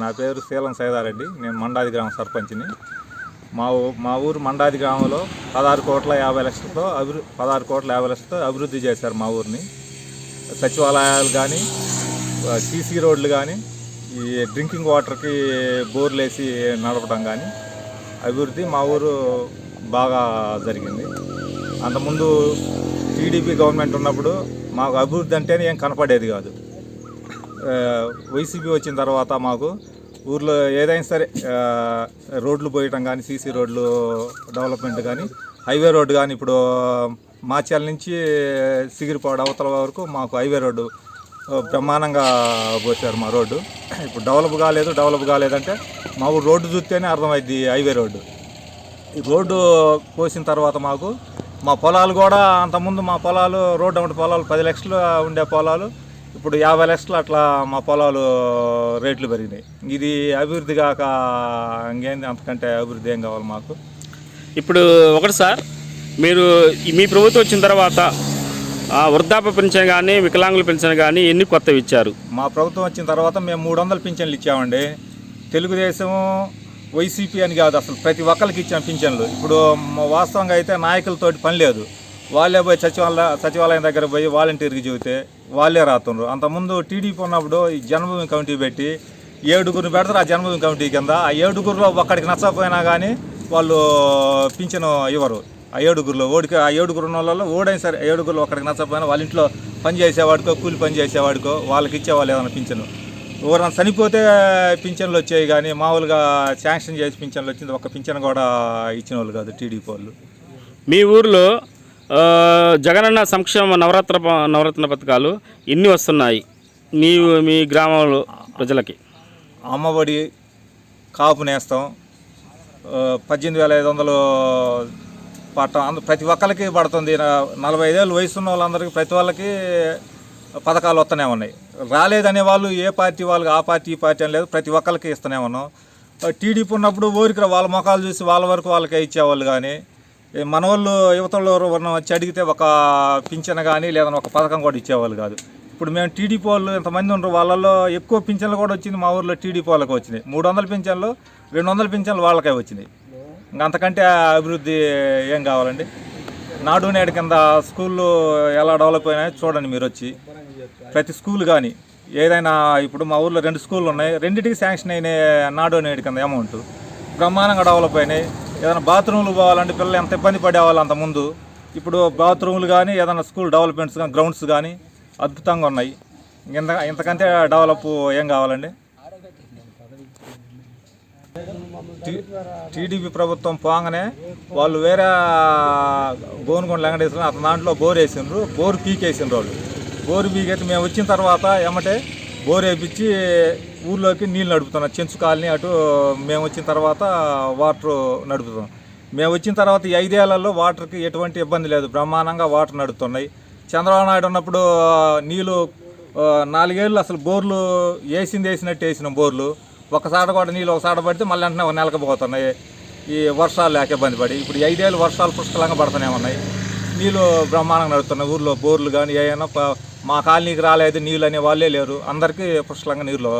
నా పేరు శీలం సైదారెడ్డి. నేను మండాది గ్రామ సర్పంచ్ని. మా ఊ మా ఊరు మండాది గ్రామంలో పదహారు కోట్ల యాభై లక్షలతో అభివృ పదహారు కోట్ల యాభై లక్షలతో అభివృద్ధి చేశారు మా ఊరిని. సచివాలయాలు కానీ సీసీ రోడ్లు కానీ ఈ డ్రింకింగ్ వాటర్కి బోర్లు వేసి నడపడం కానీ అభివృద్ధి మా ఊరు బాగా జరిగింది. అంతకుముందు టీడీపీ గవర్నమెంట్ ఉన్నప్పుడు మాకు అభివృద్ధి అంటేనే ఏం కనపడేది కాదు. వైసీపీ వచ్చిన తర్వాత మాకు ఊర్లో ఏదైనా సరే రోడ్లు పోయటం కానీ సీసీ రోడ్లు డెవలప్మెంట్ కానీ హైవే రోడ్డు కానీ ఇప్పుడు మాచ్యాల నుంచి సిగిరిపాడు అవతల వరకు మాకు హైవే రోడ్డు బ్రహ్మాండంగా పోసారు మా రోడ్డు. ఇప్పుడు డెవలప్ కాలేదు డెవలప్ కాలేదంటే మా ఊరు రోడ్డు చూస్తేనే అర్థమైద్ది హైవే రోడ్డు. ఈ రోడ్డు పోసిన తర్వాత మాకు మా పొలాలు కూడా అంతకుముందు మా పొలాలు రోడ్డు ఉండే పొలాలు పది లక్షలు ఉండే పొలాలు ఇప్పుడు యాభై లక్షలు అట్లా మా పొలాలు రేట్లు పెరిగినాయి. ఇది అభివృద్ధి కాక ఇంకేంది? అంతకంటే అభివృద్ధి ఏం కావాలి మాకు? ఇప్పుడు ఒకటి సార్ మీరు మీ ప్రభుత్వం వచ్చిన తర్వాత ఆ, వృద్ధాప్య పెన్షన్ కానీ వికలాంగుల పెన్షన్ కానీ ఎన్ని కొత్తవి ఇచ్చారు? మా ప్రభుత్వం వచ్చిన తర్వాత మేము మూడు వందల పింఛన్లు ఇచ్చామండి. తెలుగుదేశం వైసీపీ అని కాదు అసలు ప్రతి ఒక్కరికి ఇచ్చాం పింఛన్లు. ఇప్పుడు మ- వాస్తవంగా అయితే నాయకులతోటి పని లేదు. వాళ్ళే పోయి సచివాలయ సచివాలయం దగ్గర పోయి వాలంటీర్కి చెబితే వాళ్ళే రాతుండ్రు. అంతకుముందు టీడీపీ ఉన్నప్పుడు ఈ జన్మభూమి కమిటీ పెట్టి ఏడుగురిని పెడతారు ఆ జన్మభూమి కమిటీ కింద. ఆ ఏడుగురిలో ఒక్కడికి నచ్చకపోయినా కానీ వాళ్ళు పింఛను ఇవ్వరు. ఆ ఏడుగురిలో ఓడికి ఆ ఏడుగురు ఉన్న వాళ్ళలో ఓడైనా సరే ఏడుగురిలో ఒక్కడికి నచ్చకపోయినా వాళ్ళ ఇంట్లో పని చేసేవాడికో కూలి పని చేసేవాడికో వాళ్ళకి ఇచ్చేవాళ్ళు ఏదైనా పింఛను. ఎవరైనా చనిపోతే పింఛన్లు వచ్చాయి కానీ మామూలుగా శాంక్షన్ చేసి పింఛన్లు వచ్చింది ఒక పింఛన్ కూడా ఇచ్చిన వాళ్ళు కాదు టీడీపీ వాళ్ళు. మీ ఊర్లో జగనన్న సంక్షేమ నవరత్న ప- నవరత్న పథకాలు ఎన్ని వస్తున్నాయి? మీ మీ గ్రామంలో ప్రజలకి. అమ్మఒడి కాపు నేస్తాం. పద్దెనిమిది వేల ఐదు వందలు పట్టం. అందు ప్రతి ఒక్కరికి పడుతుంది. నలభై ఐదేళ్ళు వయసు ఉన్న వాళ్ళందరికీ ప్రతి వాళ్ళకి పథకాలు వస్తూనే ఉన్నాయి. రాలేదనే వాళ్ళు ఏ పార్టీ వాళ్ళకి ఆ పార్టీ ఈ పార్టీ అని లేదు ప్రతి ఒక్కరికి ఇస్తూనే ఉన్నాం. టీడీపీ ఉన్నప్పుడు ఊరికి వాళ్ళ ముఖాలు చూసి వాళ్ళ వరకు వాళ్ళకే ఇచ్చేవాళ్ళు కానీ మన వాళ్ళు యువతలో వచ్చి అడిగితే ఒక పింఛన్ కానీ లేదని ఒక పథకం కూడా ఇచ్చేవాళ్ళు కాదు. ఇప్పుడు మేము టీడీపీ వాళ్ళు ఎంతమంది ఉన్నారు వాళ్ళల్లో ఎక్కువ పింఛన్లు కూడా వచ్చింది మా ఊర్లో టీడీపీ వాళ్ళకి వచ్చినాయి. మూడు వందల పింఛన్లు రెండు వందల పింఛన్లు వాళ్ళకే వచ్చినాయి. ఇంకా అంతకంటే అభివృద్ధి ఏం కావాలండి? నాడు నేడు కింద స్కూళ్ళు ఎలా డెవలప్ అయినాయో చూడండి మీరు వచ్చి. ప్రతి స్కూల్ కానీ ఏదైనా ఇప్పుడు మా ఊర్లో రెండు స్కూళ్ళు ఉన్నాయి రెండింటికి శాంక్షన్ అయిన నాడు నేడు కింద అమౌంట్. బ్రహ్మాండంగా డెవలప్ అయినాయి. ఏదైనా బాత్రూమ్లు పోవాలంటే పిల్లలు ఎంత ఇబ్బంది పడేవాళ్ళు అంత ముందు. ఇప్పుడు బాత్రూమ్లు కానీ ఏదైనా స్కూల్ డెవలప్మెంట్స్ కానీ గ్రౌండ్స్ కానీ అద్భుతంగా ఉన్నాయి. ఇంత ఇంతకంటే డెవలప్ ఏం కావాలండి? టీడీపీ ప్రభుత్వం పోగానే వాళ్ళు వేరే గోనుగొండ వెంకటేశ్వర అతని దాంట్లో బోర్ వేసిండ్రు బోర్ పీకేసిండ్రు వాళ్ళు. బోర్ పీకైతే మేము వచ్చిన తర్వాత ఏమంటే బోరేపిచ్చి ఊర్లోకి నీళ్ళు నడుపుతున్నాం. చెంచు కాలనీ అటు మేము వచ్చిన తర్వాత వాటర్ నడుపుతున్నాం. మేము వచ్చిన తర్వాత ఈ ఐదేళ్ళలో వాటర్కి ఎటువంటి ఇబ్బంది లేదు. బ్రహ్మాండంగా వాటర్ నడుపుతున్నాయి. చంద్రబాబు నాయుడు ఉన్నప్పుడు నీళ్ళు నాలుగేళ్ళు అసలు బోర్లు వేసింది వేసినట్టు వేసిన బోర్లు. ఒకసారి కూడా నీళ్ళు ఒకసారి పడితే మళ్ళీ వెంటనే ఒక ఈ వర్షాలు లేక ఇబ్బంది పడి ఇప్పుడు ఐదేళ్ళు వర్షాలు పుష్కలంగా పడుతూనే ఉన్నాయి. నీళ్ళు బ్రహ్మాండంగా నడుస్తున్నాయి ఊర్లో బోర్లు కానీ ఏమైనా మా కాలనీకి రాలేదు నీళ్ళు అనే వాళ్ళే లేరు. అందరికీ పుష్కలంగా నీళ్ళు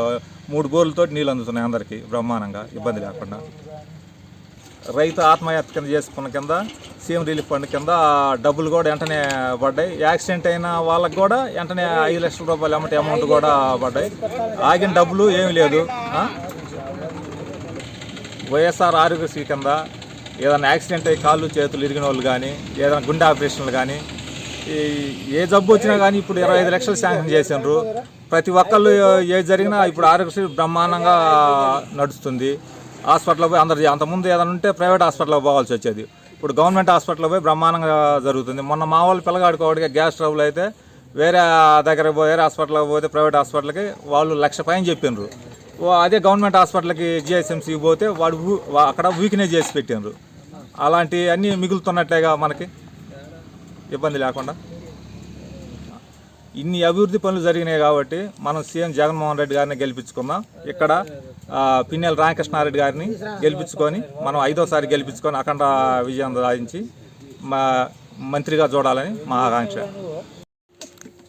మూడు బోర్లతో నీళ్ళు అందుతున్నాయి అందరికీ బ్రహ్మాండంగా ఇబ్బంది లేకుండా. రైతు ఆత్మహత్య కింద చేసుకున్న కింద సీఎం రిలీఫ్ ఫండ్ కింద డబ్బులు కూడా వెంటనే పడ్డాయి. యాక్సిడెంట్ అయిన వాళ్ళకి కూడా వెంటనే ఐదు లక్షల రూపాయలు అమౌంట్ అమౌంట్ కూడా పడ్డాయి. ఆగిన డబ్బులు ఏమీ లేదు. వైఎస్ఆర్ ఆరోగ్యశ్రీ కింద ఏదైనా యాక్సిడెంట్ అయ్యి కాళ్ళు చేతులు ఇరిగిన వాళ్ళు కానీ ఏదైనా గుండె ఆపరేషన్లు కానీ ఏ జబ్బు వచ్చినా కానీ ఇప్పుడు ఇరవై ఐదు లక్షలు శాంక్షన్ చేసిండ్రు. ప్రతి ఒక్కళ్ళు ఏ జరిగినా ఇప్పుడు ఆరోగ్యశ్రీ బ్రహ్మాండంగా నడుస్తుంది. హాస్పిటల్లో పోయి అందరు అంతకుముందు ఏదైనా ఉంటే ప్రైవేట్ హాస్పిటల్కి పోవాల్సి వచ్చేది. ఇప్పుడు గవర్నమెంట్ హాస్పిటల్లో పోయి బ్రహ్మాండంగా జరుగుతుంది. మొన్న మా వాళ్ళు పిల్లగాడుకోవడానికి గ్యాస్ ట్రబుల్ అయితే వేరే దగ్గర వేరే హాస్పిటల్కి పోతే ప్రైవేట్ హాస్పిటల్కి వాళ్ళు లక్ష పైన చెప్పిండ్రు ఓ అదే గవర్నమెంట్ హాస్పిటల్కి జిఎస్ఎంసీకి పోతే వాడు అక్కడ వీక్నెస్ చేసి పెట్టిండ్రు అలాంటివన్నీ మిగులుతున్నట్టేగా మనకి? ఇబ్బంది లేకుండా. ఇన్ని అభివృద్ధి పనులు జరిగినాయి కాబట్టి మనం సీఎం జగన్మోహన్ రెడ్డి గారిని గెలిపించుకుందాం. ఇక్కడ పిన్నెల రామకృష్ణారెడ్డి గారిని గెలిపించుకొని మనం ఐదోసారి గెలిపించుకొని అఖండ విజయం సాధించి మా మంత్రిగా చూడాలని మా ఆకాంక్ష.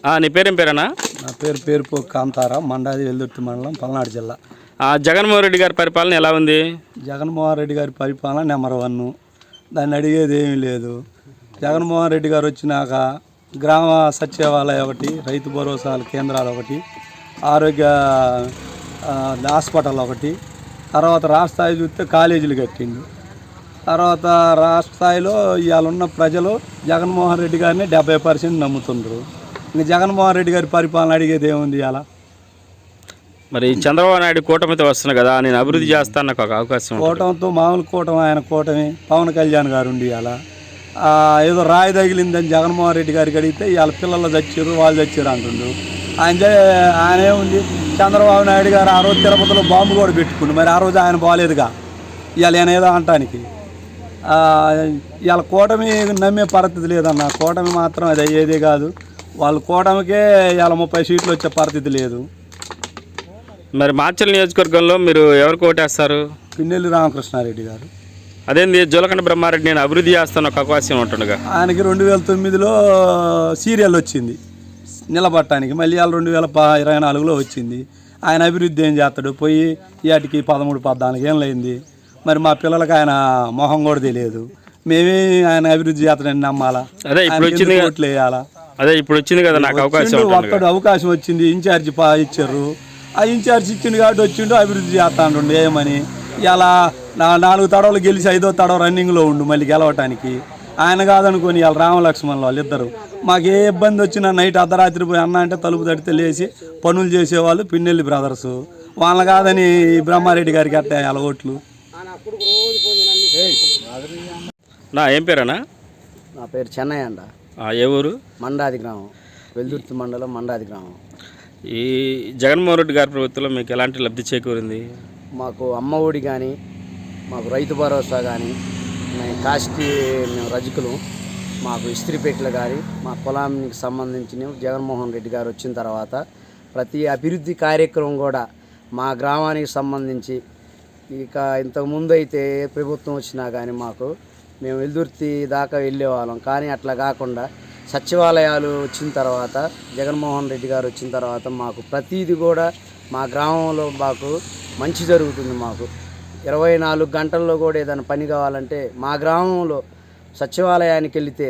ఆ, నీ పేరేం పేరేనా? నా పేరు పేరుపో కాంతారా మండాది వెల్దుర్తి మండలం పల్నాడు జిల్లా. ఆ, జగన్మోహన్ రెడ్డి గారి పరిపాలన ఎలా ఉంది? జగన్మోహన్ రెడ్డి గారి పరిపాలన నెంబర్ వన్. దాన్ని అడిగేది ఏమీ లేదు. జగన్మోహన్ రెడ్డి గారు వచ్చినాక గ్రామ సచివాలయం ఒకటి రైతు భరోసాల కేంద్రాలు ఒకటి ఆరోగ్య హాస్పిటల్ ఒకటి తర్వాత రాష్ట్ర స్థాయి చూస్తే కాలేజీలు కట్టిండు. తర్వాత రాష్ట్ర స్థాయిలో ఇవాళ ఉన్న ప్రజలు జగన్మోహన్ రెడ్డి గారిని డెబ్బై పర్సెంట్ నమ్ముతుండ్రు. ఇంక జగన్మోహన్ రెడ్డి గారి పరిపాలన అడిగేది ఏముంది ఇవాళ? మరి చంద్రబాబు నాయుడు కూటమితో వస్తున్నా కదా నేను అభివృద్ధి చేస్తాను నాకు ఒక అవకాశం. కూటమితో మామూలు కూటమి ఆయన కూటమి పవన్ కళ్యాణ్ గారు ఉండి ఆ, ఏదో రాయి తగిలిందని జగన్మోహన్ రెడ్డి గారికి అడిగితే ఇవాళ పిల్లలు చచ్చారు వాళ్ళు చచ్చారు అంటుండు. ఆయన ఆయన ఏముంది? చంద్రబాబు నాయుడు గారు ఆ రోజు తిరుపతిలో బాంబు కూడా పెట్టుకుండు. మరి ఆ రోజు ఆయన బాగాలేదుగా ఇవాళ ఆయన ఏదో అంటానికి ఆ, ఇవాళ కూటమి నమ్మే పరిస్థితి లేదన్న. కూటమి మాత్రం అది అయ్యేదే కాదు. వాళ్ళ కూటమికే ఇవాళ ముప్పై సీట్లు వచ్చే పరిస్థితి లేదు. మరి మార్చల్ నియోజకవర్గంలో మీరు ఎవరికి ఓటేస్తారు పిన్నెల్లి రామకృష్ణారెడ్డి గారు. అదేంది జోలకండ బ్రహ్మారెడ్డి నేను అభివృద్ధి చేస్తాను ఒక అవకాశం ఉంటుండగా? ఆయనకి రెండు వేల తొమ్మిదిలో సీరియల్ వచ్చింది. నిలబట్టడానికి. మళ్ళీ వాళ్ళు రెండు వేల ఇరవై నాలుగులో వచ్చింది. ఆయన అభివృద్ధి ఏం చేస్తాడు? పోయి వాటికి పదమూడు పద్నాలుగు ఏళ్ళు అయింది. మరి మా పిల్లలకి ఆయన మొహం కూడా తెలియదు. మేమే ఆయన అభివృద్ధి చేస్తాడని నమ్మాలా? అదే ఇప్పుడు వచ్చింది ఓట్లు వేయాలా? అదే ఇప్పుడు వచ్చింది కదా నాకు అవకాశం ఒక్కడు అవకాశం వచ్చింది ఇన్ఛార్జి పా ఇచ్చారు. ఆ ఇన్ఛార్జ్ ఇచ్చిండు కాబట్టి వచ్చిండు అభివృద్ధి చేస్తాండు ఏమని? ఇలా నా నాలుగు తడవలు గెలిచి ఐదో తడవ రన్నింగ్లో ఉండు మళ్ళీ గెలవటానికి. ఆయన కాదనుకొని ఇలా రామలక్ష్మణ్ వాళ్ళు ఇద్దరు. మాకు ఏ ఇబ్బంది వచ్చినా నైట్ అర్ధరాత్రి పోయి అన్న అంటే తలుపు తడితే లేచి పనులు చేసేవాళ్ళు పిన్నెల్లి బ్రదర్స్. వాళ్ళ కాదని ఈ బ్రహ్మారెడ్డి గారికి అట్టే అలా ఓట్లు. నా ఏం పేరేనా నా పేరు చెన్నై అండ ఆ, ఏ ఊరు? మండాది గ్రామం. వెల్దుర్తి మండలం మండాది గ్రామం. ఈ జగన్మోహన్ రెడ్డి గారి ప్రభుత్వంలో మీకు ఎలాంటి లబ్ధి చేకూరింది? మాకు అమ్మ ఒడి కానీ మాకు రైతు భరోసా కానీ మేము కాస్టి మేము రజకులు మాకు ఇస్త్రీపేటలు కానీ మా పొలానికి సంబంధించిన జగన్మోహన్ రెడ్డి గారు వచ్చిన తర్వాత ప్రతి అభివృద్ధి కార్యక్రమం కూడా మా గ్రామానికి సంబంధించి ఇక ఇంతకుముందు అయితే ప్రభుత్వం వచ్చినా కానీ మాకు మేము వెల్దుర్తి దాకా వెళ్ళేవాళ్ళం. కానీ అట్లా కాకుండా సచివాలయాలు వచ్చిన తర్వాత జగన్మోహన్ రెడ్డి గారు వచ్చిన తర్వాత మాకు ప్రతీది కూడా మా గ్రామంలో మాకు మంచి జరుగుతుంది మాకు. ఇరవై నాలుగు గంటల్లో కూడా ఏదైనా పని కావాలంటే మా గ్రామంలో సచివాలయానికి వెళితే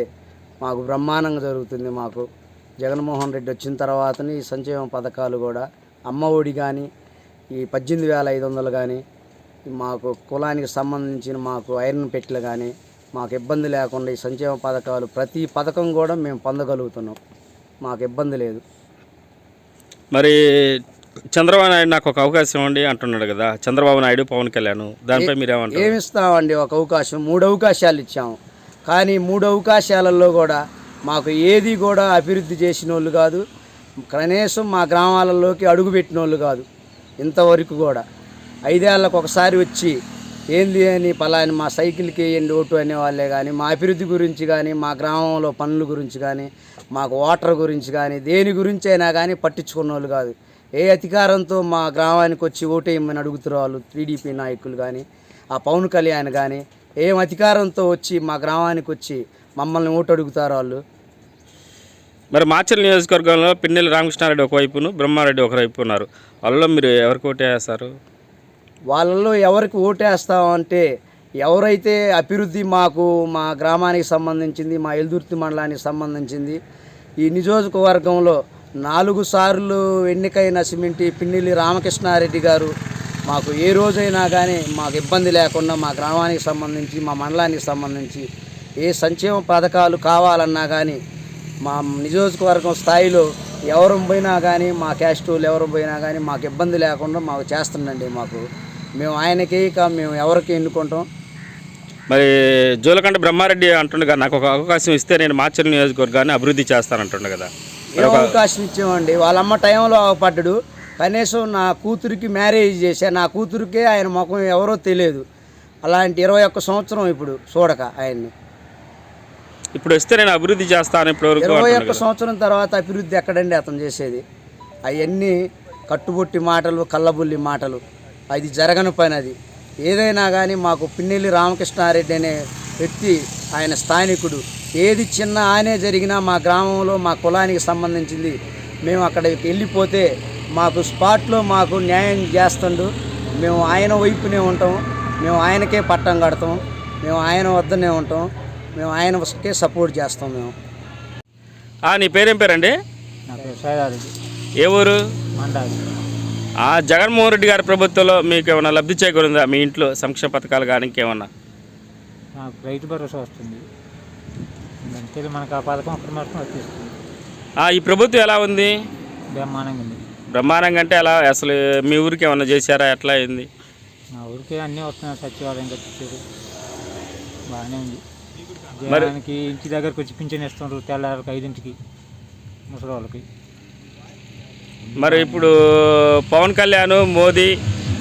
మాకు బ్రహ్మాండంగా జరుగుతుంది మాకు. జగన్మోహన్ రెడ్డి వచ్చిన తర్వాతనే ఈ సంక్షేమ పథకాలు కూడా అమ్మ ఒడి కానీ ఈ పద్దెనిమిది వేల ఐదు వందలు కానీ మాకు కులానికి సంబంధించిన మాకు ఐరన్ పెట్టెలు కానీ మాకు ఇబ్బంది లేకుండా ఈ సంక్షేమ పథకాలు ప్రతి పథకం కూడా మేము పొందగలుగుతున్నాం. మాకు ఇబ్బంది లేదు. మరి చంద్రబాబు నాయుడు నాకు ఒక అవకాశం ఇవ్వండి అంటున్నాడు కదా. చంద్రబాబు నాయుడు పవన్ కళ్యాణ్ దానిపై మీరేమంటారు? ఏమి ఇస్తామండి ఒక అవకాశం? మూడు అవకాశాలు ఇచ్చాము కానీ మూడు అవకాశాలలో కూడా మాకు ఏది కూడా అభివృద్ధి చేసిన వాళ్ళు కాదు. కనీసం మా గ్రామాలలోకి అడుగుపెట్టిన వాళ్ళు కాదు. ఇంతవరకు కూడా. ఐదేళ్ళకు ఒకసారి వచ్చి ఏంది అని పలాని మా సైకిల్కి వేయండి ఓటు అనే వాళ్ళే కానీ మా అభివృద్ధి గురించి కానీ మా గ్రామంలో పనుల గురించి కానీ మాకు వాటర్ గురించి కానీ దేని గురించి అయినా కానీ పట్టించుకున్న వాళ్ళు కాదు. ఏ అధికారంతో మా గ్రామానికి వచ్చి ఓటేయమని అడుగుతున్న వాళ్ళు టీడీపీ నాయకులు కానీ ఆ పవన్ కళ్యాణ్ కానీ ఏం అధికారంతో వచ్చి మా గ్రామానికి వచ్చి మమ్మల్ని ఓటు అడుగుతారు వాళ్ళు? మరి మార్చల్ నియోజకవర్గంలో పిన్నెల్లి రామకృష్ణారెడ్డి ఒకవైపును బ్రహ్మారెడ్డి ఒకవైపు ఉన్నారు. వాళ్ళలో మీరు ఎవరికి ఓటేస్తారు వాళ్ళల్లో ఎవరికి ఓటేస్తాం అంటే ఎవరైతే అభివృద్ధి మాకు మా గ్రామానికి సంబంధించింది మా ఎల్దుర్తి మండలానికి సంబంధించింది ఈ నియోజకవర్గంలో నాలుగు సార్లు ఎన్నికైన సిమెంటి పిన్నిలి రామకృష్ణారెడ్డి గారు మాకు ఏ రోజైనా కానీ మాకు ఇబ్బంది లేకుండా మా గ్రామానికి సంబంధించి మా మండలానికి సంబంధించి ఏ సంక్షేమ పథకాలు కావాలన్నా కానీ మా నియోజకవర్గం స్థాయిలో ఎవరు పోయినా కానీ మా క్యాస్ట్ వాళ్ళు ఎవరు పోయినా కానీ మాకు ఇబ్బంది లేకుండా మాకు చేస్తుండండి మాకు. మేము ఆయనకి ఇక మేము ఎవరికి ఎన్నుకుంటాం? మరి జోలకంట బ్రహ్మారెడ్డి అంటుండగా నాకు ఒక అవకాశం ఇస్తే నేను మార్చల్ నియోజకవర్గాన్ని అభివృద్ధి చేస్తానంటుండే కదా. ఏం అవకాశం ఇచ్చామండి? వాళ్ళ అమ్మ టైంలో పడ్డాడు. కనీసం నా కూతురికి మ్యారేజ్ చేశా. నా కూతురికే ఆయన ముఖం ఎవరో తెలియదు. అలాంటి ఇరవై ఒక్క సంవత్సరం ఇప్పుడు చూడక ఆయన్ని. ఇప్పుడు వస్తే నేను అభివృద్ధి చేస్తాను ఇప్పటివరకు ఇరవై ఒక్క. సంవత్సరం తర్వాత అభివృద్ధి ఎక్కడండి అతను చేసేది? అవన్నీ కట్టుబొట్టి మాటలు కళ్ళబుల్లి మాటలు. అది జరగని పని అది. ఏదైనా కానీ మాకు పిన్నెల్లి రామకృష్ణారెడ్డి అనే వ్యక్తి ఆయన స్థానికుడు. ఏది చిన్న ఆనే జరిగినా మా గ్రామంలో మా కులానికి సంబంధించింది. మేము అక్కడికి వెళ్ళిపోతే మాకు స్పాట్లో మాకు న్యాయం చేస్తుండు. మేము ఆయన వైపునే ఉంటాం. మేము ఆయనకే పట్టం కడతాం. మేము ఆయన వద్దనే ఉంటాం. మేము ఆయనకే సపోర్ట్ చేస్తాం మేము. నీ పేరేం పేరండి? ఏ ఊరు? ఆ జగన్మోహన్ రెడ్డి గారి ప్రభుత్వంలో మీకు ఏమైనా లబ్ధి చేకూరిందా? మీ ఇంట్లో సంక్షేమ పథకాలు కానీ ఇంకేమన్నా? నాకు రైతు భరోసా వస్తుంది. అంతే మనకు ఆ పథకం మాత్రం ఈ ప్రభుత్వం ఎలా ఉంది? బ్రహ్మాండంగా ఉంది. బ్రహ్మాండంగా అంటే ఎలా? అసలు మీ ఊరికి ఏమన్నా చేశారా? ఎట్లా అయింది? మా ఊరికి అన్నీ వస్తున్నాయి సచివాలయం కట్టించారు బాగానే ఉంది. జనానికి ఇంటి దగ్గరకు వచ్చి పింఛన్ ఇస్తున్నారు తెల్లారికి ఐదింటికి ముసలి వాళ్ళకి. మరి ఇప్పుడు పవన్ కళ్యాణ్ మోదీ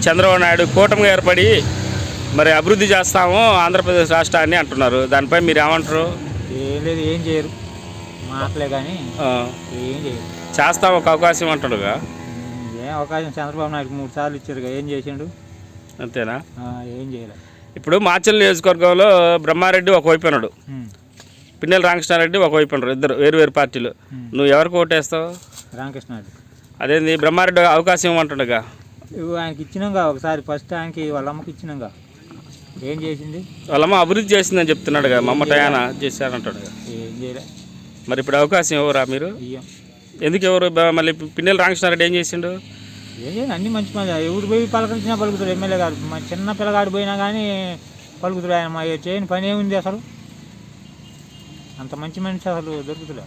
చంద్రబాబు నాయుడు కూటమిగా ఏర్పడి మరి అభివృద్ధి చేస్తాము ఆంధ్రప్రదేశ్ రాష్ట్రాన్ని అంటున్నారు. దానిపై మీరు ఏమంటారు ఏం లేదు ఏం చేయరు. మాటలే కానీ ఏం చేయరు. చేస్తాం ఒక అవకాశం అంటాడుగా? ఏం అవకాశం? చంద్రబాబు నాయుడు మూడు సార్లు ఇచ్చారు ఏం చేసిండు? అంతేనా? ఏం చేయలే. ఇప్పుడు మాచల్ నియోజకవర్గంలో బ్రహ్మారెడ్డి ఒకవైపు ఉన్నాడు. ఉమ్, పిన్నెల రామకృష్ణారెడ్డి ఒకవైపు ఉన్నారు ఇద్దరు వేరు వేరు పార్టీలు నువ్వు ఎవరికి ఓటేస్తావు? రామకృష్ణ రెడ్డి అదేంది బ్రహ్మారెడ్డి అవకాశం ఇవ్వమంటుండగా ఇవి ఆయనకి ఇచ్చినాగా ఒకసారి ఫస్ట్ ఆయనకి వాళ్ళ అమ్మకి ఇచ్చినాగా. ఏం చేసింది? వాళ్ళమ్మ అభివృద్ధి చేసిందని చెప్తున్నాడుగా మా అమ్మ టయానా చేశారంటాడుగా ఏం చేయలే. మరి ఇప్పుడు అవకాశం ఎవరా మీరు? బియ్యం ఎందుకు ఎవరు బ- మళ్ళీ పిన్నెల రామకృష్ణారెడ్డి ఏం చేసిండు? ఏం అన్ని మంచి మంది. ఎవరు పోయి పలకరించినా పలుకుతాడు ఎమ్మెల్యే గారు మా చిన్న పిల్లగాడు పోయినా కానీ పలుకుతాడు ఆయన. మా చేయని పని ఏముంది అసలు? అంత మంచి మనిషి అసలు దొరుకుతులే.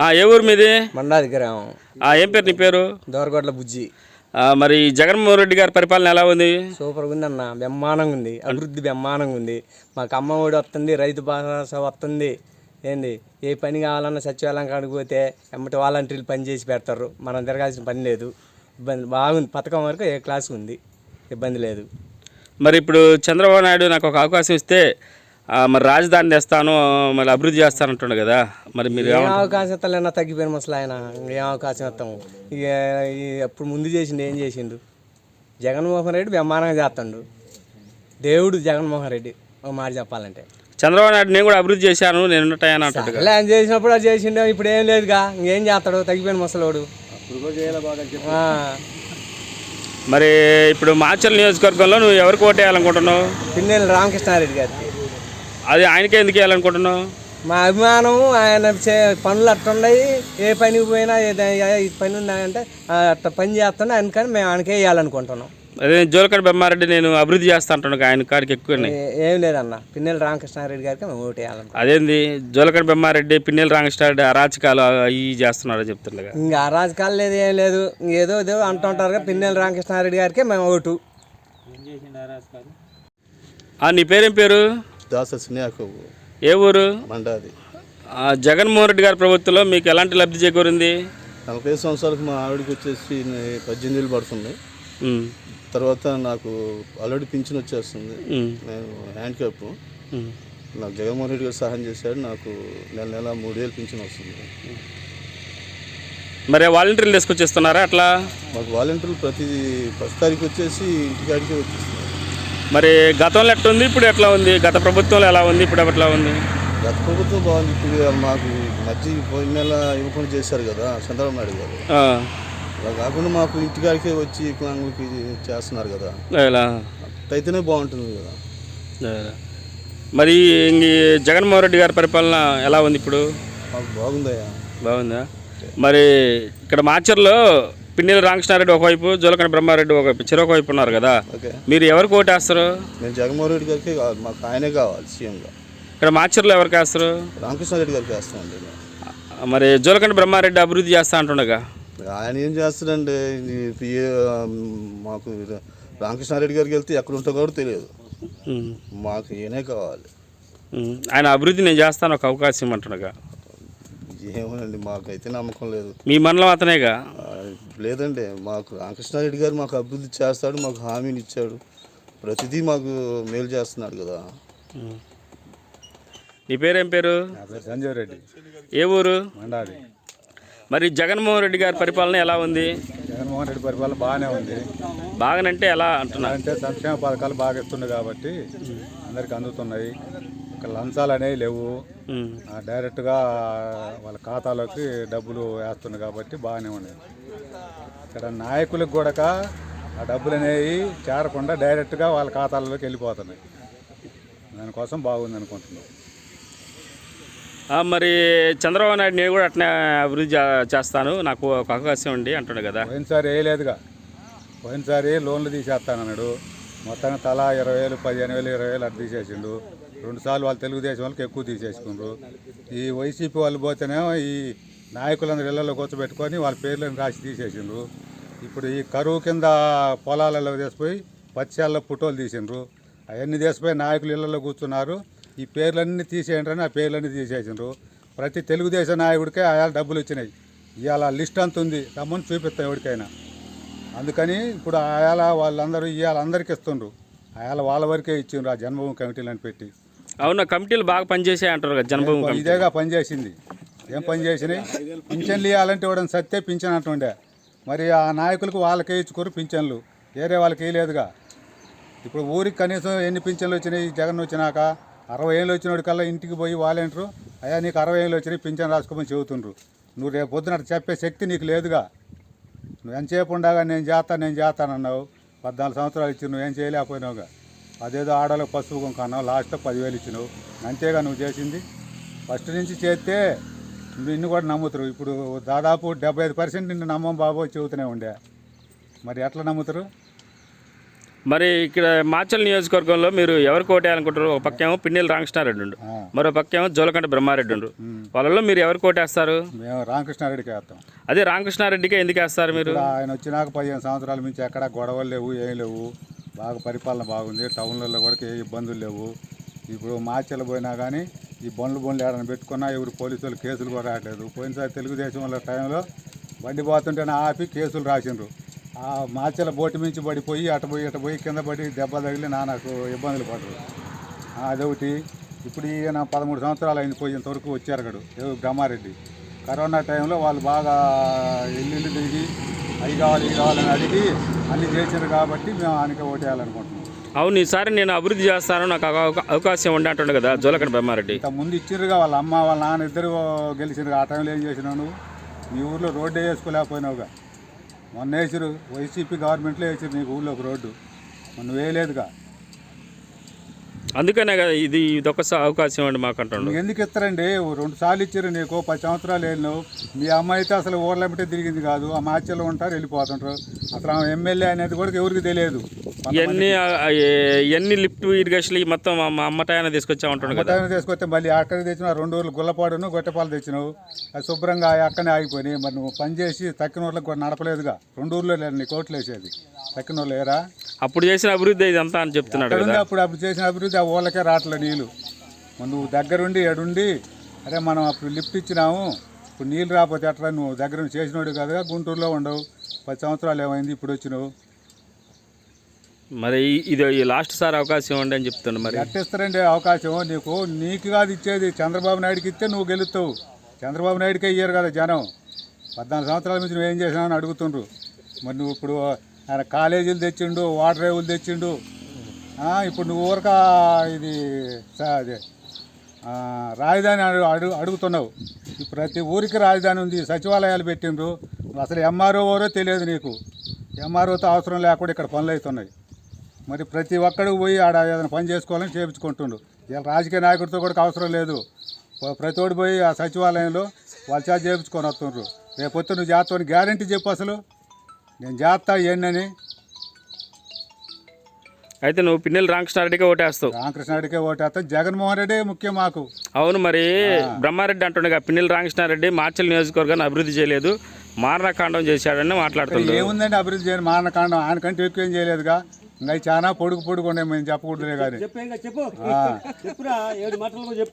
ఆ, ఏ ఊరు మీది? మండాది గ్రామం. ఆ, ఏం పేరు నీ పేరు? దోరగొడ్ల బుజ్జి. మరి జగన్మోహన్ రెడ్డి గారి పరిపాలన ఎలా ఉంది? సూపర్గా ఉంది అన్న బ్రహ్మాండంగా ఉంది. అభివృద్ధి బ్రహ్మాండంగా ఉంది. మాకు అమ్మ ఒడి వస్తుంది రైతు భరోసా వస్తుంది. ఏంది? ఏ పని కావాలన్నా సచివాలయం కాడికి పోతే ఎమ్మటి వాలంటీర్లు పని చేసి పెడతారు. మనం తిరగాల్సిన పని లేదు. ఇబ్బంది బాగుంది. పథకం వరకు ఏ క్లాస్ ఉంది. ఇబ్బంది లేదు. మరి ఇప్పుడు చంద్రబాబు నాయుడు నాకు ఒక అవకాశం ఇస్తే మరి రాజధాని తెస్తాను మరి అభివృద్ధి చేస్తానంటుండు కదా. మరి మీరు ఏం? అవకాశం ఇస్తాలన్నా తగ్గిపోయిన ముసలు ఆయన. ఏం అవకాశం ఇస్తాము ఇక అప్పుడు ముందు చేసిండు ఏం చేసిండు? జగన్మోహన్ రెడ్డి బ్రహ్మాండంగా చేస్తాడు. దేవుడు జగన్మోహన్ రెడ్డి. ఒక మాట చెప్పాలంటే. చంద్రబాబు నాయుడు నేను కూడా అభివృద్ధి చేశాను నేను ఉన్నట్టాయని అంటాడు ఆయన చేసినప్పుడు అది చేసిండు ఇప్పుడు ఏం లేదుగా. ఇంకేం చేస్తాడు? తగ్గిపోయిన ముసలోడు. మరి ఇప్పుడు మాచల్ నియోజకవర్గంలో నువ్వు ఎవరికి ఓటేయాలనుకుంటున్నావు? పిన్నెల రామకృష్ణారెడ్డి గారికి. అది ఆయనకే ఎందుకు వేయాలనుకుంటున్నావు? మా అభిమానం ఆయన చే పనులు అట్టున్నాయి ఏ పనికి పోయినా ఏదైనా ఈ పని ఆ, అట్ట పని చేస్తున్నా అందుకని మేము ఆయనకే వేయాలనుకుంటున్నాం. అదే జోలకండ బొమ్మారెడ్డి నేను అభివృద్ధి చేస్తా అంటున్నాడు ఆయన కాడికి ఎక్కువ. ఏ- ఏం లేదన్న. పిన్నెల రామకృష్ణారెడ్డి గారికి మేము ఓటు వేయాలనుకుంటున్నాం. అదేంది? జోలకండ బొమ్మారెడ్డి పిన్నెల రామకృష్ణారెడ్డి అరాచకాలు అవి చేస్తున్నాడు చెప్తుండగా? ఇంకా ఆ రాజకాలు లేదు ఏం లేదు. ఏదో ఏదో అంటుంటారు పిన్నెల రామకృష్ణారెడ్డి గారికి మేము ఓటు. ఏం నీ పేరేం పేరు? దాస స్నేహకు ఏ ఊరు? మండాది. ఆ, జగన్మోహన్ రెడ్డి గారి ప్రభుత్వంలో మీకు ఎలాంటి లబ్ధి చేకూరింది? నలభై సంవత్సరాలకు మా ఆవిడకి వచ్చేసి పద్దెనిమిది ఏళ్ళు పడుతుంది. తర్వాత నాకు ఆల్రెడీ పింఛన్ వచ్చేస్తుంది. నేను హ్యాండిక్యాప్. ఉమ్. నాకు జగన్మోహన్ రెడ్డి గారు సహాయం చేశాడు. నాకు నెల నెల మూడేళ్ళు పింఛన్ వస్తుంది. మరి వాలంటీర్లు తీసుకొచ్చేస్తున్నారా అట్లా? మాకు వాలంటీర్లు ప్రతి ఫస్ట్ తారీఖు వచ్చేసి ఇంటికాడికే వచ్చేస్తున్నారు. మరి గతంలో ఎట్లా ఉంది ఇప్పుడు ఎట్లా ఉంది? గత ప్రభుత్వంలో ఎలా ఉంది? ఇప్పుడు ఎట్లా ఉంది? గత ప్రభుత్వం బాగుంది. ఇప్పుడు మాకు మధ్య పోయిన నెల ఇవ్వకుండా చేశారు కదా చంద్రబాబు నాయుడు గారు. అలా కాకుండా మాకు ఇంటికాడికే వచ్చి వికలాంగులకి చేస్తున్నారు కదా. అయితేనే బాగుంటుంది కదా. మరి జగన్మోహన్ రెడ్డి గారి పరిపాలన ఎలా ఉంది ఇప్పుడు? మాకు బాగుందయ్యా. బాగుందా? మరి ఇక్కడ మాచర్లో పిన్నెల రామకృష్ణారెడ్డి ఒకవైపు జోలకండ బ్రహ్మారెడ్డి ఒకవైపు చెరొక వైపు ఉన్నారు కదా. ఓకే. మీరు ఎవరికి ఓటేస్తారు? నేను జగన్మోహన్ రెడ్డి గారికి కావాలి మాకు ఆయనే కావాలి సీఎంగా ఇక్కడ మాచర్లో ఎవరికి వేస్తారు రామకృష్ణారెడ్డి గారికి వేస్తామండి మరి జోలకండ బ్రహ్మారెడ్డి అభివృద్ధి చేస్తా అంటుండగా. ఆయన ఏం పిఏ మాకు రామకృష్ణారెడ్డి గారికి వెళ్తే ఎక్కడ ఉంటా కూడా తెలియదు. మాకు ఈయనే కావాలి. ఆయన అభివృద్ధి నేను చేస్తాను ఒక అవకాశం ఇవ్వమంటుండగా. ఏమోనండి మాకైతే నమ్మకం లేదు. మీ మండలం అతనేగా లేదండి మాకు రామకృష్ణారెడ్డి గారు మాకు అభివృద్ధి చేస్తాడు మాకు హామీని ఇచ్చాడు. ప్రతిదీ మాకు మేలు చేస్తున్నాడు కదా. నీ పేరేం పేరు? నా పేరు సంజీవ్ రెడ్డి. ఏ ఊరు? మండాది మరి జగన్మోహన్ రెడ్డి గారి పరిపాలన ఎలా ఉంది? జగన్మోహన్ రెడ్డి పరిపాలన బాగానే ఉంది. బాగానంటే ఎలా అంటున్నా అంటే సంక్షేమ పథకాలు బాగా ఇస్తుంది కాబట్టి అందరికి అందుతున్నాయి. ఇక్కడ లంచాలు అనేవి లేవు. డైరెక్ట్గా వాళ్ళ ఖాతాలోకి డబ్బులు వేస్తుంది కాబట్టి బాగానే ఉన్నాయి ఇక్కడ నాయకులకు కూడా ఆ డబ్బులు అనేవి చేరకుండా డైరెక్ట్గా వాళ్ళ ఖాతాల్లోకి వెళ్ళిపోతున్నాయి. దానికోసం బాగుంది అనుకుంటున్నాం. ఆ, మరి చంద్రబాబు నాయుడు నేను కూడా అట్నే అభివృద్ధి చేస్తాను. నాకు ఒక అవకాశం ఉండి అంటున్నాడు కదా. పోయినసారి వేయలేదుగా. పోయినసారి లోన్లు తీసేస్తానన్నాడు. మొత్తానికి తలా ఇరవై వేలు పదిహేను వేలు ఇరవై వేలు అట్లా తీసేసిండు. రెండుసార్లు వాళ్ళు తెలుగుదేశం వాళ్ళకి ఎక్కువ తీసేసుకున్నారు ఈ వైసీపీ వాళ్ళు పోతేనేమో ఈ నాయకులందరూ ఇళ్ళలో కూర్చోబెట్టుకొని వాళ్ళ పేర్లను రాసి తీసేసిండ్రు. ఇప్పుడు ఈ కరువు కింద పొలాలలో తీసిపోయి పచ్చాల్లో పుట్టోలు తీసిండ్రు. అవన్నీ తీసిపోయి నాయకులు ఇళ్ళలో కూర్చున్నారు. ఈ పేర్లన్నీ తీసేయండి అని ఆ పేర్లన్నీ తీసేసిండ్రు. ప్రతి తెలుగుదేశం నాయకుడికే ఆయా డబ్బులు వచ్చినాయి. ఇవాళ లిస్ట్ అంత ఉంది. రమ్మని చూపిస్తాం ఎవరికైనా. అందుకని ఇప్పుడు ఆయాల వాళ్ళందరూ ఇవాళ అందరికి ఇస్తుండ్రు. ఆయాల వాళ్ళ వరకే ఇచ్చిండ్రు ఆ జన్మభూమి కమిటీలను పెట్టి. అవునా కమిటీలు బాగా పనిచేసాయి అంటారు కదా జన్మభూమి కమిటీ. ఇదేగా పని చేసింది ఏం పని చేసినాయి పింఛన్లు ఇవ్వాలంటే ఇవ్వడం సత్తే పింఛన్ అంటుండే. మరి ఆ నాయకులకు వాళ్ళకే ఇచ్చుకోరు పింఛన్లు. వేరే వాళ్ళకి వేయలేదుగా ఇప్పుడు ఊరికి కనీసం ఎన్ని పింఛన్లు వచ్చినాయి? జగన్ వచ్చినాక అరవై ఏళ్ళు వచ్చినోడి కల్లా ఇంటికి పోయి వాలంటారు అయ్యా నీకు అరవై ఏళ్ళు వచ్చినాయి పింఛన్ రాసుకోమని చెబుతుండ్రు. నువ్వు రేపు పొద్దున అట్ట చెప్పే శక్తి నీకు లేదుగా. నువ్వు ఎంతసేపు ఉండగా నేను చేస్తాను నేను చేస్తానన్నావు. పద్నాలుగు సంవత్సరాలు ఇచ్చి నువ్వేం చేయలేకపోయినావుగా. అదేదో ఆడలకు పసుపు కుంకన్నావు లాస్ట్లో పదివేలు ఇచ్చినావు. అంతేగా నువ్వు చేసింది? ఫస్ట్ నుంచి చేస్తే నిన్ను కూడా నమ్ముతారు. ఇప్పుడు దాదాపు డెబ్బై ఐదు పర్సెంట్ నిన్ను నమ్మం బాబు చెబుతూనే ఉండే. మరి ఎట్లా నమ్ముతారు? మరి ఇక్కడ మాచల్ నియోజకవర్గంలో మీరు ఎవరు కోటేయాలనుకుంటారు ఒక పక్కేమో పిన్నెల రామకృష్ణారెడ్డి ఉండు. మరో పక్కేమో జోలకంట బ్రహ్మారెడ్డి ఉండు. వాళ్ళలో మీరు ఎవరు కోటేస్తారు? మేము రామకృష్ణారెడ్డికి వేస్తాం. అదే రామకృష్ణారెడ్డికే ఎందుకు వేస్తారు మీరు? ఆయన వచ్చినాక పదిహేను సంవత్సరాల నుంచి ఎక్కడ గొడవలు లేవు ఏం లేవు. బాగా పరిపాలన బాగుంది. టౌన్లలో కూడా ఏ ఇబ్బందులు లేవు. ఇప్పుడు మార్చెలు పోయినా కానీ ఈ బండ్లు బండ్లు ఏడని పెట్టుకున్నా ఎవరు పోలీసు వాళ్ళు కేసులు కూడా రావట్లేదు. పోయినసారి తెలుగుదేశం వాళ్ళ టైంలో బండి పోతుంటేనే ఆపి కేసులు రాసిండ్రు. ఆ మార్చెల బోటు మించి పడిపోయి అటు పోయి పోయి కింద పడి దెబ్బ తగిలి నాకు ఇబ్బందులు పడరు అదొకటి. ఇప్పుడు ఈయన పదమూడు సంవత్సరాలు అయింది పోయి ఇంతవరకు వచ్చారు అక్కడ. బ్రహ్మారెడ్డి. కరోనా టైంలో వాళ్ళు బాగా ఇల్లు తిరిగి అవి కావాలి ఇవి కావాలని అడిగి అన్ని చేశారు కాబట్టి మేము ఆయనకే ఓటేయాలనుకుంటున్నాం. అవును ఈసారి నేను అభివృద్ధి చేస్తాను నాకు అవకా- అవకాశం ఉండి అంటుండే కదా జోలకంట బ్రహ్మారెడ్డి. ఇంత ముందు ఇచ్చిర్రుగా వాళ్ళ అమ్మ వాళ్ళ నాన్న ఇద్దరు గెలిచిరు ఆ టైంలో ఏం చేసినావు నువ్వు మీ ఊర్లో రోడ్డు వేసుకోలేకపోయినావుగా. మొన్న వేసిరు వైసీపీ గవర్నమెంట్లో వేసిరు నీకు ఊళ్ళో ఒక రోడ్డు. మొన్న వేయలేదుగా. అందుకనే కదా ఇది ఇదొక అవకాశం అండి మాకు అంటున్నాను ఎందుకు ఇస్తారండి ఓ రెండు సార్లు ఇచ్చారు నీకు పది సంవత్సరాలు వెళ్ళినావు మీ అమ్మాయి అయితే అసలు ఊర్లెంబటే తిరిగింది కాదు. ఆ మార్చిలో ఉంటారు వెళ్ళిపోతుంటారు. అసలు ఆమె ఎమ్మెల్యే అనేది కూడా ఎవరికి తెలియదు. ఇవన్నీ ఎన్ని లిఫ్ట్. ఇరిగేషన్ ఈ మొత్తం మా- మా అమ్మ టైన తీసుకొచ్చా ఉంటుండు కదా తీసుకొస్తే మళ్ళీ అక్కడికి తెచ్చిన రెండు ఊర్లు గుల్లపాడును గొట్టపాలు తెచ్చినావు. అది శుభ్రంగా అక్కడనే ఆగిపోయినాయి. మరి నువ్వు పని చేసి తక్కిన ఊర్లకు కూడా నడపలేదుగా. రెండు ఊర్లో లేదు నీ కోట్లు వేసేది. తక్కిన ఊర్లు ఏరా అప్పుడు చేసిన అభివృద్ధి ఇదంతా అని చెప్తున్నాడు కదా. అప్పుడు అప్పుడు చేసిన అభివృద్ధి ఆ ఊళ్ళకే రావట్లే నీళ్ళు మరి నువ్వు దగ్గరుండి ఎడుండి అరే మనం అప్పుడు లిఫ్ట్ ఇచ్చినాము. ఇప్పుడు నీళ్ళు రాకపోతే ఎట్లా నువ్వు దగ్గర నుండి చేసినోడు కదా గుంటూరులో ఉండవు. పది సంవత్సరాలు ఏమైంది ఇప్పుడు వచ్చినావు. మరి ఇది ఈ లాస్ట్ సార్ అవకాశం ఉండి అని చెప్తుండు మరి. ఎట్టిస్తారండి అవకాశం? నీకు నీకు కాదు ఇచ్చేది చంద్రబాబు నాయుడుకి ఇస్తే నువ్వు గెలుస్తావు. చంద్రబాబు నాయుడుకే ఇయ్యారు కదా జనం. పద్నాలుగు సంవత్సరాల నుంచి నువ్వేం చేసినావు అని అడుగుతుండ్రు. మరి నువ్వు ఇప్పుడు ఆయన కాలేజీలు తెచ్చిండు వాటర్ రేవులు తెచ్చిండు. ఇప్పుడు నువ్వు ఊరక ఇది అదే రాజధాని అడుగు అడుగు అడుగుతున్నావు. ఇప్పుడు ప్రతి ఊరికి రాజధాని ఉంది సచివాలయాలు పెట్టిండ్రు. అసలు ఎంఆర్ఓ ఓరో తెలియదు నీకు. ఎంఆర్ఓతో అవసరం లేకుండా ఇక్కడ పనులు అవుతున్నాయి. మరి ప్రతి ఒక్కడికి పోయి ఆడ ఏదైనా పని చేసుకోవాలని చేయించుకుంటుండు ఇలా రాజకీయ నాయకుడితో కూడా అవసరం లేదు. ప- ప్రతి ఒడు పోయి ఆ సచివాలయంలో వాళ్ళ చేత చేయించుకొని వస్తుండ్రు. రేపొద్దు నువ్వు చేస్తావని గ్యారంటీ చెప్పు అసలు. నేను చేస్తా ఏంటని అయితే నువ్వు పిన్నెల రామకృష్ణారెడ్డికి ఓటేస్తావు. రామకృష్ణారెడ్డికే ఓటేస్తా. జగన్మోహన్ రెడ్డి ముఖ్యం మాకు. అవును మరి బ్రహ్మారెడ్డి అంటుండగా పిన్నెల రామకృష్ణారెడ్డి మార్చల్ నియోజకవర్గాన్ని అభివృద్ధి చేయలేదు. మారణకాండం చేశాడని మాట్లాడుతుండ్రు ఏముందండి అభివృద్ధి చేయని మానకాండం ఆయనకంటే ఎక్కువ ఏం చేయలేదుగా. ఇంకా చాలా పొడుగు పొడుగు ఉన్నాయి మేము చెప్పకూడదులే కానీ.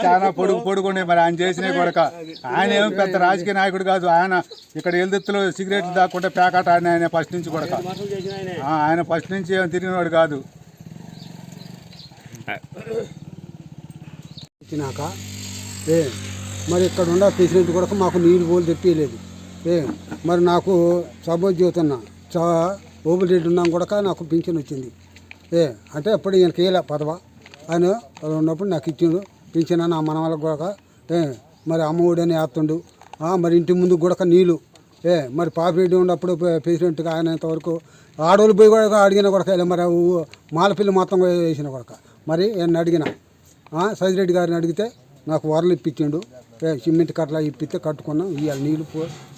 చాలా పొడుగు పొడుగు ఉన్నాయి మరి ఆయన చేసినవి కూడా ఆయన ఏం పెద్ద రాజకీయ నాయకుడు కాదు. ఆయన ఇక్కడ ఎల్దెత్తులో సిగరెట్లు దాక్కుంటే ప్యాకెట్ ఆడిన ఆయన ఫస్ట్ నుంచి కూడా ఆయన. ఫస్ట్ నుంచి ఏం తిరిగినవాడు కాదు. ఇచ్చినాక ఏ మరి ఇక్కడ ఉన్న ప్రెసిడెంట్ కూడా మాకు నీళ్ళు పోలు తెప్పియలేదు. ఏ మరి నాకు సపోజ్ చా ఓబుల్ రెడ్డి ఉన్నాం కూడా నాకు పింఛన్ వచ్చింది. ఏ అంటే అప్పుడు ఈయనకి వేయలే పదవ. ఆయన ఉన్నప్పుడు నాకు ఇచ్చిండు పింఛన్ నా మన వాళ్ళకి కూడా ఏ మరి అమ్మఒడి అని వేస్తుండు మరి ఇంటి ముందు కూడా నీళ్ళు ఏ మరి పాపిరెడ్డి ఉన్నప్పుడు ప్రెసిడెంట్గా ఆయన ఆడవాళ్ళు పోయి కూడా అడిగిన కొడక మరి మాలపిల్లి మొత్తం వేసిన కొడక. మరి నేను అడిగిన సైజిరెడ్డి గారిని అడిగితే నాకు వరలు ఇప్పించిండు. ఏ సిమెంట్ కట్టలా ఇప్పిస్తే కట్టుకున్నాం ఇవాళ నీళ్ళు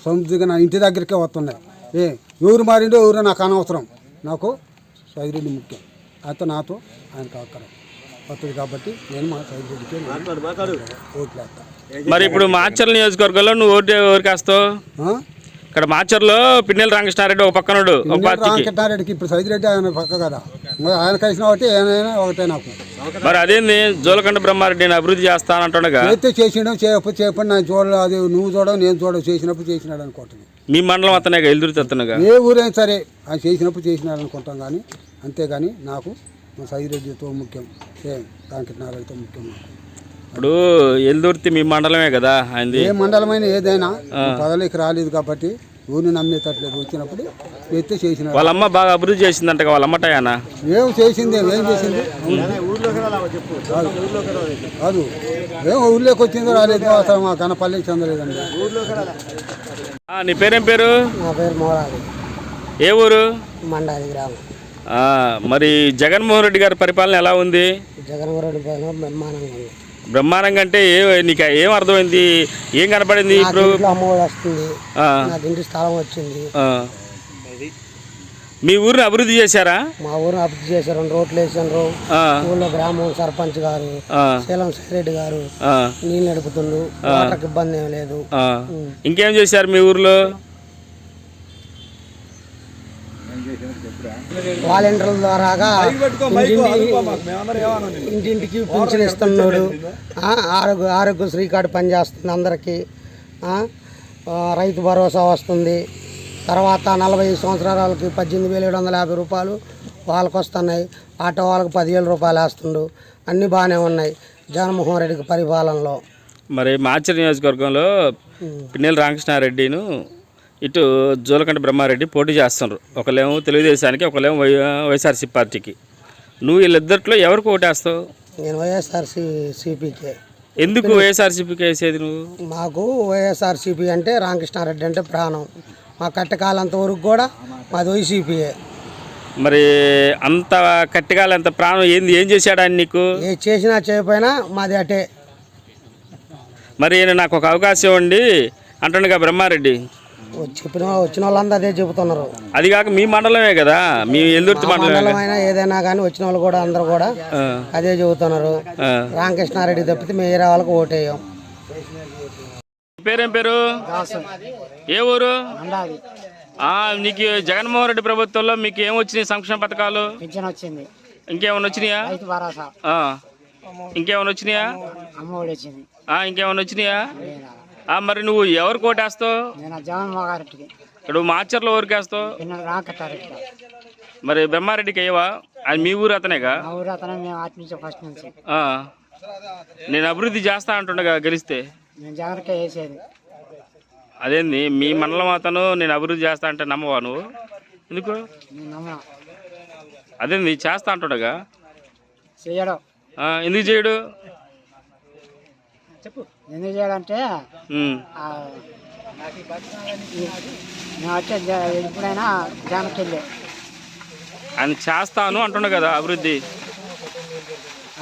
సముద్రంగా నా ఇంటి దగ్గరికే వస్తున్నాయి. ఏ ఎవరు మారిండో ఎవరు నాకు అనవసరం. నాకు సైదిరెడ్డి ముఖ్యం. అయితే నాతో ఆయనకు అక్కడ వస్తుంది కాబట్టి నేను మా సైదిరెడ్డికి ఓట్లు వేస్తాను మరి ఇప్పుడు మాచర్ల నియోజకవర్గంలో నువ్వు ఓటు ఎవరికి వేస్తావు? ఇక్కడ మాచర్లో పిన్నెల రామకృష్ణారెడ్డి ఒక పక్కనుడు ఒక పార్టీకి. రామకృష్ణారెడ్డికి ఇప్పుడు సైదిరెడ్డి ఆయన పక్క కదా. మరి ఆయన కలిసిన ఒకటి ఏమైనా ఒకటే నాకు. మరి అదేంది? జోలకండ బ్రహ్మారెడ్డిని అభివృద్ధి చేస్తానంటుండగా. చేస్తే చేసిండు చేయకపోతే చేయకుండా నేను చూడలేదు అది నువ్వు చూడవు నేను చూడవు చేసినప్పుడు చేసినాడు అనుకుంటాను మీ మండలం అతనేగా ఎల్దుర్తి అతనుగా ఏ ఊరైనా సరే ఆయన చేసినప్పుడు చేసినాడు అనుకుంటాం కానీ అంతేగాని నాకు మా సైదిరెడ్డితో ముఖ్యం. ఏ రామకృష్ణారెడ్డితో ముఖ్యం ఇప్పుడు ఎల్దుర్తి మీ మండలమే కదా ఆయనది? ఏ మండలమైన ఏదైనా పదవికి రాలేదు కాబట్టి ఊరిని నమ్మేటట్లేదు. వచ్చినప్పుడు ఎత్తే చేసినాడు వాళ్ళ అమ్మ బాగా అభివృద్ధి చేసిందంట వాళ్ళ అమ్మటాయన ఏం చేసింది ఏం చేసింది? కాదు. ఏం ఊళ్ళోకి వచ్చిందో రాలేదు అసలు మా కనపల్లికి చెందలేదండి. నీ పేరేం పేరు? నా పేరు మోరాలి. ఏ ఊరు? మండాది గ్రామం. ఆ, మరి జగన్మోహన్ రెడ్డి గారి పరిపాలన ఎలా ఉంది? జగన్మోహన్ పైన బ్రహ్మాండంగా ఉంది. బ్రహ్మాండంగా అంటే ఏ నీకు ఏం అర్థమైంది? ఏం కనపడింది ఇప్పుడు? అమ్మఒడి వస్తుంది. నాకు ఇంటి స్థలం వచ్చింది. మీ ఊరిని అభివృద్ధి చేశారా? మా ఊరిని అభివృద్ధి చేశారు. రెండు రోడ్లు వేసారు ఆ, ఊళ్ళో గ్రామం సర్పంచ్ గారు శీలం సైరెడ్డి గారు ఆ, నీళ్ళు నడుపుతుండ్రు. వాటర్కి ఇబ్బంది ఏం లేదు. ఇంకేం చేశారు మీ ఊర్లో? వాలంటీర్ల ద్వారాగా ఇంటింటి- ఇంటింటికి పింఛన్ ఇస్తున్నాడు. ఆ, ఆరోగ్య ఆరోగ్యశ్రీ కార్డు పనిచేస్తుంది అందరికీ. రైతు భరోసా వస్తుంది. తర్వాత నలభై సంవత్సరాలకి పద్దెనిమిది వేల ఏడు వందల యాభై రూపాయలు వాళ్ళకి వస్తున్నాయి. ఆటో వాళ్ళకి పదివేల రూపాయలు వేస్తుండు. అన్నీ బాగానే ఉన్నాయి జగన్మోహన్ రెడ్డికి పరిపాలనలో. మరి మార్చి నియోజకవర్గంలో పిన్నెల రామకృష్ణారెడ్డిను ఇటు జోలకంట బ్రహ్మారెడ్డి పోటీ చేస్తున్నారు ఒకళ్ళేమో తెలుగుదేశానికి ఒకళ్ళేమో వై వైఎస్ఆర్సీ పార్టీకి. నువ్వు వీళ్ళిద్దరిలో ఎవరికి ఓటేస్తావు? నేను వైఎస్ఆర్సీ సిపికే. ఎందుకు? వైఎస్ఆర్సీపీకి వేసేది నువ్వు? మాకు వైఎస్ఆర్సీపీ అంటే రామకృష్ణారెడ్డి అంటే ప్రాణం. మా కట్టకాలంత వరకు కూడా మాది వైసీపీయే మరి అంత కట్టిగాలి అంత ప్రాణం ఏంది? ఏం చేశాడు ఆయన నీకు? ఏ చేసినా చేయకపోయినా మాది అటే. మరి ఈయన నాకు ఒక అవకాశం ఇవ్వండి అంటుండగా బ్రహ్మారెడ్డి. చెప్పిన వచ్చిన వాళ్ళందరూ అదే చెబుతున్నారు. అది కాక మీ మండలమే కదా? మీ ఎల్దుర్తి మండలం అయినా ఏదైనా కానీ వచ్చిన వాళ్ళు కూడా అందరూ కూడా అదే చెబుతున్నారు. రామకృష్ణారెడ్డి తప్పితే మేము వేరే వాళ్ళకి ఓటేయం. పేరేం పేరు? ఏ ఊరు? ఆ, నీకు జగన్మోహన్ రెడ్డి ప్రభుత్వంలో మీకు ఏం వచ్చినాయి సంక్షేమ పథకాలు? ఇంకేమైనా వచ్చినాయా. ఇంకేమైనా వచ్చినాయా? ఇంకేమైనా వచ్చినాయా? మరి నువ్వు ఎవరు కోటేస్తావు? ఇప్పుడు మాచర్లో ఎవరికి వేస్తావు పిన్నెల రామకృష్ణారెడ్డి మరి బ్రహ్మారెడ్డికి అయ్యవా? అది మీ ఊరు అతనేగా. నేను అభివృద్ధి చేస్తా అంటుండగా గెలిస్తే. జగన్కే వేసేది అదేంది? మీ మండలం అతను నేను అభివృద్ధి చేస్తా అంటే నమ్మవా నువ్వు? ఎందుకు? నేను నమ్మ అదేంది? చేస్తా అంటుండగా? చేయడం ఆ, ఎందుకు చేయడు చెప్పు. ఎందుకు చేయాలంటే ఉమ్. ఆ, మేము వచ్చే జ- ఎప్పుడైనా జగన్కి వెళ్ళే. ఆయన చేస్తాను అంటుండ కదా అభివృద్ధి.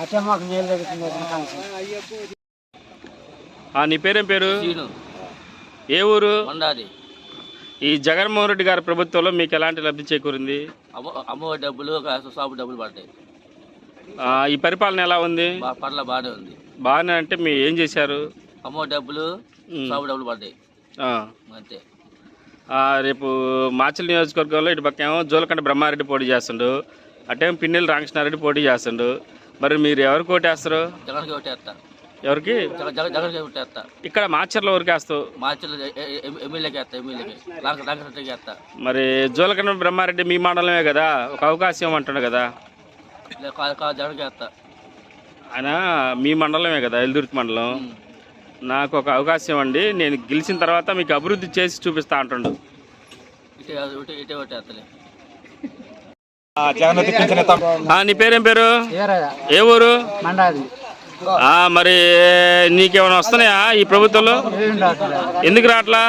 అట్టే మాకు మేలు జరుగుతుంది నీ పేరేం పేరు? ఏ ఊరు? ఈ జగన్మోహన్ రెడ్డి గారి ప్రభుత్వంలో మీకు ఎలాంటి లబ్ధి చేకూరింది? అమ్మ అమ్మ డబ్బులు షాపు డబ్బులు పడ్డాయి. ఈ పరిపాలన ఎలా ఉంది? పర్ల బాగానే ఉంది. బాగానే అంటే మీరు ఏం చేశారు? అమ్మ డబ్బులు షాపు డబ్బులు పడ్డాయి. అంతే. రేపు మాచల్ నియోజకవర్గంలో ఇటు పక్క ఏమో జోలకండ బ్రహ్మారెడ్డి పోటీ చేస్తుండు. అటేమో పిన్నెల రామకృష్ణారెడ్డి పోటీ చేస్తుండు. మరి మీరు ఎవరు కోటేస్తారు? జగన్కి ఒకటేస్తా ఎవరికి? జగన్కి ఒకటేస్తా ఇక్కడ మాచర్లో ఎవరికి వేస్తావు ఎమ్మెల్యేకి వేస్తా ఎమ్మెల్యేకి. రాకరెడ్డికి వేస్తా. మరి జోలకండ బ్రహ్మారెడ్డి మీ మండలమే కదా? ఒక అవకాశం అంటుండు కదా? జగన్కి వేస్తా. ఆయన మీ మండలమే కదా ఎల్దుర్తి మండలం. నాకు ఒక అవకాశం ఇవ్వండి నేను గెలిచిన తర్వాత మీకు అభివృద్ధి చేసి చూపిస్తా అంటుండు. ఇటే ఇటే ఇటే ఒకటేస్తలే ఆ, నీ పేరేం పేరు? ఏ ఊరు? మండాది. మరి నీకేమైనా వస్తున్నాయా ఈ ప్రభుత్వంలో? ఎందుకు రావట్లా?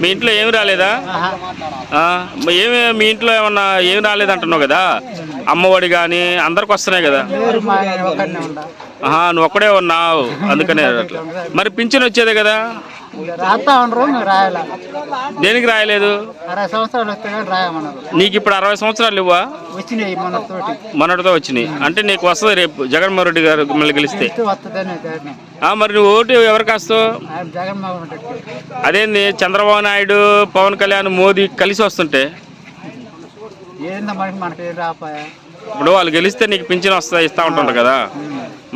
మీ ఇంట్లో ఏమి రాలేదా? ఏమి మీ ఇంట్లో ఏమన్నా ఏమి రాలేదంటున్నావు కదా? అమ్మఒడి కానీ అందరికి వస్తున్నాయి కదా? నువ్వు ఒక్కడే ఉన్నావు. అందుకనే అట్లా. మరి పింఛన్ వచ్చేదే కదా? రాస్తా ఉండరు మేము రాయాల? దేనికి రాయలేదు? అరవై సంవత్సరాలు వస్తే కానీ రాయమన్నారు. నీకు ఇప్పుడు అరవై సంవత్సరాలు ఇవ్వా? వచ్చినాయి మొన్నటితో వచ్చినాయి. అంటే నీకు వస్తుంది రేపు జగన్మోహన్ రెడ్డి గారు మళ్ళీ గెలిస్తే. వస్తుందని తేడిని ఆ, మరి నువ్వు ఓటు ఎవరికి వస్తావు ఆయన జగన్మోహన్ రెడ్డి అదేంది చంద్రబాబు నాయుడు పవన్ కళ్యాణ్ మోదీ కలిసి వస్తుంటే? ఏందో మనకి మనకి ఏం రాపాయా? ఇప్పుడు వాళ్ళు గెలిస్తే నీకు పింఛన్ వస్తా ఇస్తా ఉంటుంది కదా.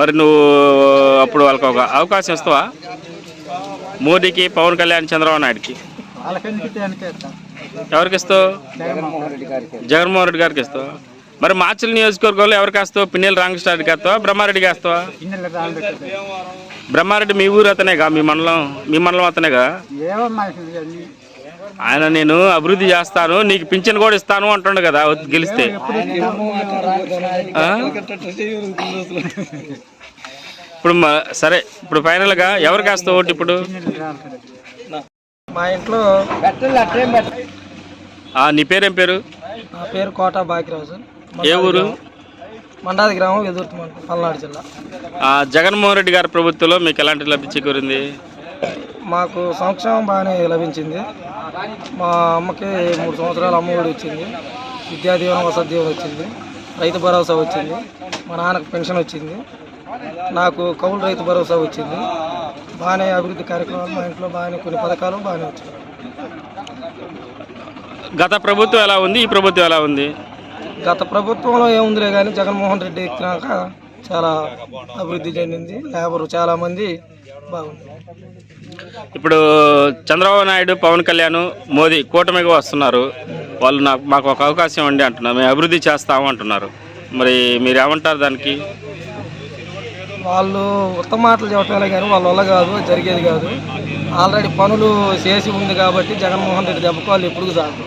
మరి నువ్వు అప్పుడు వాళ్ళకి ఒక అవకాశం ఇస్తావా? మోదీకి పవన్ కళ్యాణ్ చంద్రబాబు నాయుడుకి. ఎవరికి ఇస్తావు? జగన్మోహన్ రెడ్డి గారికి ఇస్తావు? మరి మార్చల్ నియోజకవర్గంలో ఎవరికి వేస్తావు? పిన్నెల రామకృష్ణారెడ్డికి వేస్తావా? బ్రహ్మారెడ్డికి వేస్తావా? కాస్తావా బ్రహ్మారెడ్డి మీ ఊరు అతనేగా మీ మండలం మీ మండలం అతనేగా? ఆయన నేను అభివృద్ధి చేస్తాను నీకు పింఛన్ కూడా ఇస్తాను అంటుండు కదా గెలిస్తే? ఇప్పుడు సరే ఇప్పుడు ఫైనల్గా ఎవరికి వేస్తావు ఓటు ఇప్పుడు? మా ఇంట్లో నీ పేరేం పేరు? నా పేరు కోట బాకిరాజు ఏ ఊరు? మండాది గ్రామం ఎదుర్తి మండలం పల్నాడు జిల్లా. జగన్మోహన్ రెడ్డి గారి ప్రభుత్వంలో మీకు ఎలాంటి లబ్ధి చేకూరింది? మాకు సంక్షేమం బాగానే లభించింది. మా అమ్మకి మూడు సంవత్సరాలు అమ్మఒడి వచ్చింది. విద్యా దీవెన వసతి దీవెన వచ్చింది. రైతు భరోసా వచ్చింది. మా నాన్నకు పెన్షన్ వచ్చింది. నాకు కౌలు రైతు భరోసా వచ్చింది. బాగానే అభివృద్ధి కార్యక్రమాలు మా ఇంట్లో బాగానే కొన్ని పథకాలు బాగానే వచ్చాయి గత ప్రభుత్వం ఎలా ఉంది? ఈ ప్రభుత్వం ఎలా ఉంది? గత ప్రభుత్వంలో ఏముందిలే కానీ జగన్మోహన్ రెడ్డి ఎక్కినాక చాలా అభివృద్ధి చెందింది. లేబర్ చాలామంది ఇప్పుడు చంద్రబాబు నాయుడు పవన్ కళ్యాణ్ మోదీ కూటమిగా వస్తున్నారు. వాళ్ళు నాకు మాకు ఒక అవకాశం అండి అంటున్నారు. మేము అభివృద్ధి చేస్తాము అంటున్నారు. మరి మీరు ఏమంటారు దానికి? వాళ్ళు ఉత్తమ మాటలు చెప్పాలి కానీ వాళ్ళ వల్ల కాదు జరిగేది కాదు. ఆల్రెడీ పనులు చేసి ఉంది కాబట్టి జగన్మోహన్ రెడ్డి దెబ్బకు వాళ్ళు ఎప్పుడు సాగు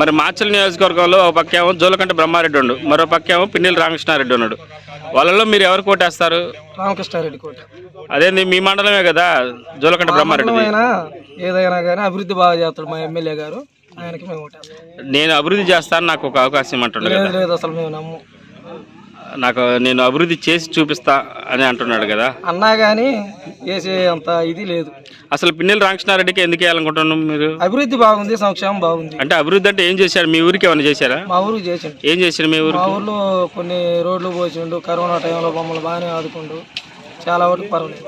మరి మాచల్ నియోజకవర్గంలో ఒక పక్క ఏమో జోలకంట బ్రహ్మారెడ్డి ఉండు మరో పక్క ఏమో పిన్నెల రామకృష్ణారెడ్డి ఉన్నాడు. వాళ్ళలో మీరు ఎవరు కోటేస్తారు? రామకృష్ణారెడ్డి కోట. అదేంది మీ మండలమే కదా? జోలకంట బ్రహ్మారెడ్డి అయినా ఏదైనా కానీ అభివృద్ధి బాగా చేస్తాడు మా ఎమ్మెల్యే గారు. ఆయనకి మేము నేను అభివృద్ధి చేస్తాను నాకు ఒక అవకాశం లేదు అసలు మేము నమ్ము నాకు నేను అభివృద్ధి చేసి చూపిస్తా అని అంటున్నాడు కదా. అన్నా కానీ చేసే అంత ఇది లేదు. అసలు పిన్నెల రామకృష్ణారెడ్డికి ఎందుకు వేయాలనుకుంటున్నాం మీరు? అభివృద్ధి బాగుంది సంక్షేమం బాగుంది. అంటే అభివృద్ధి అంటే ఏం చేశారు? మీ ఊరికి ఏమైనా చేశారా? మా ఊరికి చేసిండు ఏం చేశారు మీ మా ఊరికి ఊర్లో కొన్ని రోడ్లు పోసిండు కరోనా టైంలో మమ్మల్ని బాగానే ఆదుకుండు. చాలా వరకు పర్వాలేదు.